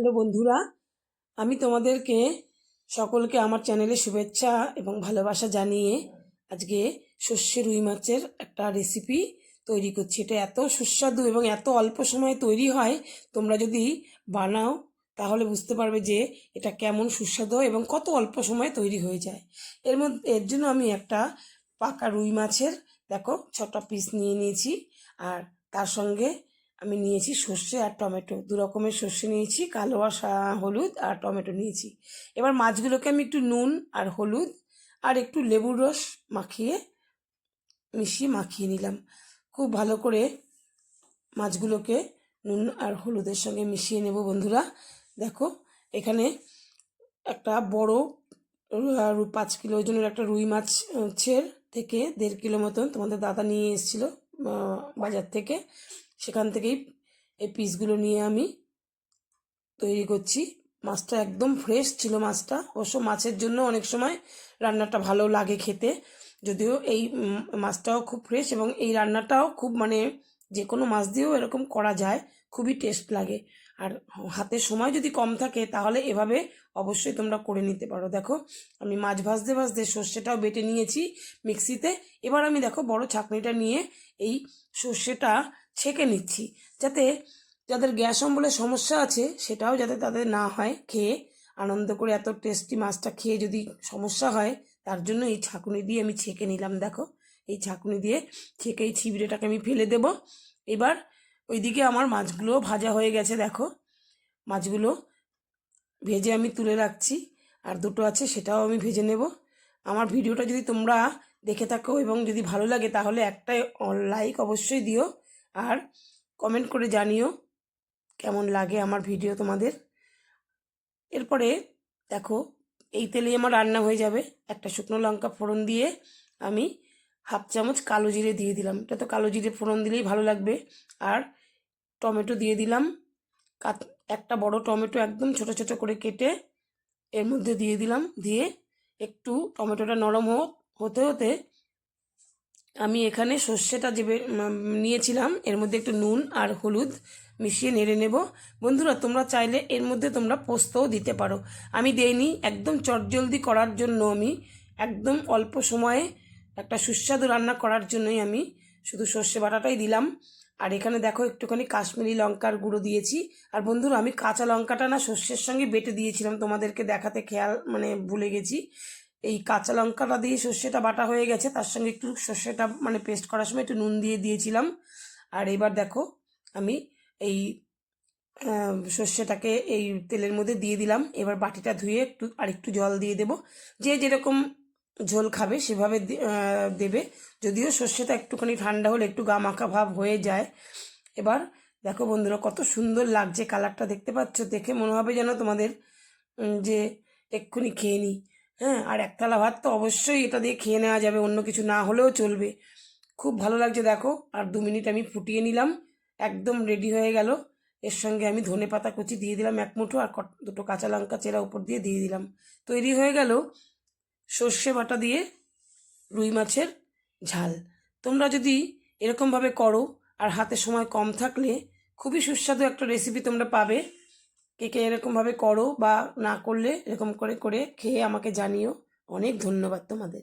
Hello বন্ধুরা, আমি তোমাদেরকে সকলকে আমার চ্যানেলে শুভেচ্ছা এবং ভালোবাসা জানিয়ে আজকে সর্ষে রুই মাছের একটা রেসিপি তৈরি করছি। এটা এত সুস্বাদু এবং এত অল্প সময়ে তৈরি হয়, তোমরা যদি বানাও তাহলে বুঝতে পারবে যে এটা কেমন সুস্বাদু এবং কত অল্প সময়ে তৈরি হয়ে যায়। এর মধ্যে, এর জন্য আমি একটা পাকা রুই মাছের, দেখো, ছটা পিস নিয়ে নিয়েছি। আর তার সঙ্গে আমি নিয়েছি সর্ষে আর টমেটো। দু রকমের সর্ষে নিয়েছি, কালো আর হলুদ আর টমেটো নিয়েছি। এবার মাছগুলোকে আমি একটু নুন আর হলুদ আর একটু লেবুর রস মাখিয়ে, মিশিয়ে মাখিয়ে নিলাম। খুব ভালো করে মাছগুলোকে নুন আর হলুদের সঙ্গে মিশিয়ে নেব বন্ধুরা। দেখো, এখানে একটা বড় পাঁচ কিলো ওজনের একটা রুই মাছের থেকে দেড় কিলো মতন তোমাদের দাদা নিয়ে এসেছিল বাজার থেকে। সেখান থেকেই এই পিসগুলো নিয়ে আমি তৈরি করছি। মাছটা একদম ফ্রেশ ছিল মাছটা। অবশ্য মাছের জন্য অনেক সময় রান্নাটা ভালো লাগে খেতে। যদিও এই মাছটাও খুব ফ্রেশ এবং এই রান্নাটাও খুব মানে যে কোনো মাছ দিয়েও এরকম করা যায়, খুবই টেস্ট লাগে। আর হাতে সময় যদি কম থাকে তাহলে এভাবে অবশ্যই তোমরা করে নিতে পারো। দেখো, আমি মাছ ভাজতে ভাজতে সর্ষেটাও বেটে নিয়েছি মিক্সিতে। এবার আমি দেখো বড় ছাঁকনিটা নিয়ে এই সর্ষেটা ছেঁকে নিচ্ছি। যাতে যাদের গ্যাস অম্বলের সমস্যা আছে, সেটাও যাতে তাদের না হয় খেয়ে। আনন্দ করে এত টেস্টি মাছটা খেয়ে যদি সমস্যা হয়, তার জন্য এই ছাঁকুনি দিয়ে আমি ছেঁকে নিলাম, দেখো। এই ছাঁকুনি দিয়ে ছেঁকে এই ছিবড়েটাকে আমি ফেলে দেব। এবার ওইদিকে আমার মাছগুলো ভাজা হয়ে গেছে, দেখো। মাছগুলো ভেজে আমি তুলে রাখছি, আর দুটো আছে, সেটাও আমি ভেজে নেব। আমার ভিডিওটা যদি তোমরা দেখে থাকো এবং যদি ভালো লাগে, তাহলে একটা লাইক অবশ্যই দিও। আর কমেন্ট করে জানিও কেমন লাগে আমার ভিডিও তোমাদের। এরপরে দেখো, এই তেলেই আমার রান্না হয়ে যাবে। একটা শুকনো লঙ্কা ফোড়ন দিয়ে আমি হাফ চামচ কালো জিরে দিয়ে দিলাম। এটা তো কালো জিরে ফোড়ন দিলেই ভালো লাগবে। আর টমেটো দিয়ে দিলাম। কাট একটা বড় টমেটো একদম ছোট ছোট করে কেটে এর মধ্যে দিয়ে দিলাম। দিয়ে একটু টমেটোটা নরম হতে হতে আমি এখানে সর্ষেটা যে নিয়েছিলাম, এর মধ্যে একটু নুন আর হলুদ মিশিয়ে নেড়ে নেব। বন্ধুরা, তোমরা চাইলে এর মধ্যে তোমরা পোস্তও দিতে পারো। আমি দেইনি, একদম চটজলদি করার জন্য আমি। একদম অল্প সময়ে একটা সুস্বাদু রান্না করার জন্যই আমি শুধু সর্ষে বাটাটাই দিলাম। আর এখানে দেখো, একটুখানি কাশ্মীরি লঙ্কার গুঁড়ো দিয়েছি। আর বন্ধুরা, আমি কাঁচা লঙ্কাটা না সর্ষের সঙ্গে বেটে দিয়েছিলাম। তোমাদেরকে দেখাতে খেয়াল মানে ভুলে গেছি। এই কাঁচা লঙ্কাটা দিয়ে সর্ষেটা বাটা হয়ে গেছে, তার সঙ্গে একটু সর্ষেটা মানে পেস্ট করার সময় একটু নুন দিয়ে দিয়েছিলাম। আর এবার দেখো, আমি এই সর্ষেটাকে এই তেলের মধ্যে দিয়ে দিলাম। এবার বাটিটা ধুয়ে একটু আর একটু জল দিয়ে দেব। যে যেরকম ঝোল খাবে সেভাবে দেবে। যদিও সর্ষেটা একটুখানি ঠান্ডা হলে একটু গা মাখা ভাব হয়ে যায়। এবার দেখো বন্ধুরা, কত সুন্দর লাগছে কালারটা, দেখতে পাচ্ছ? দেখে মনে হবে যেন তোমাদের যে এক্ষুনি খেয়ে নিই। হ্যাঁ আর একতলা ভাত তো অবশ্যই এটা দিয়ে খেয়ে নেওয়া যাবে, অন্য কিছু না হলেও চলবে। খুব ভালো লাগছে, দেখো। আর দু মিনিট আমি ফুটিয়ে নিলাম, একদম রেডি হয়ে গেল। এর সঙ্গে আমি ধনে পাতা কুচি দিয়ে দিলাম এক মুঠো আর দুটো কাঁচা লঙ্কা চেরা উপর দিয়ে দিয়ে দিলাম। তৈরি হয়ে গেল সর্ষে বাটা দিয়ে রুই মাছের ঝাল। তোমরা যদি এরকমভাবে করো, আর হাতে সময় কম থাকলে, খুবই সুস্বাদু একটা রেসিপি তোমরা পাবে। কে কে এরকমভাবে করো বা না করলে এরকম করে করে খেয়ে আমাকে জানিও। অনেক ধন্যবাদ তোমাদের।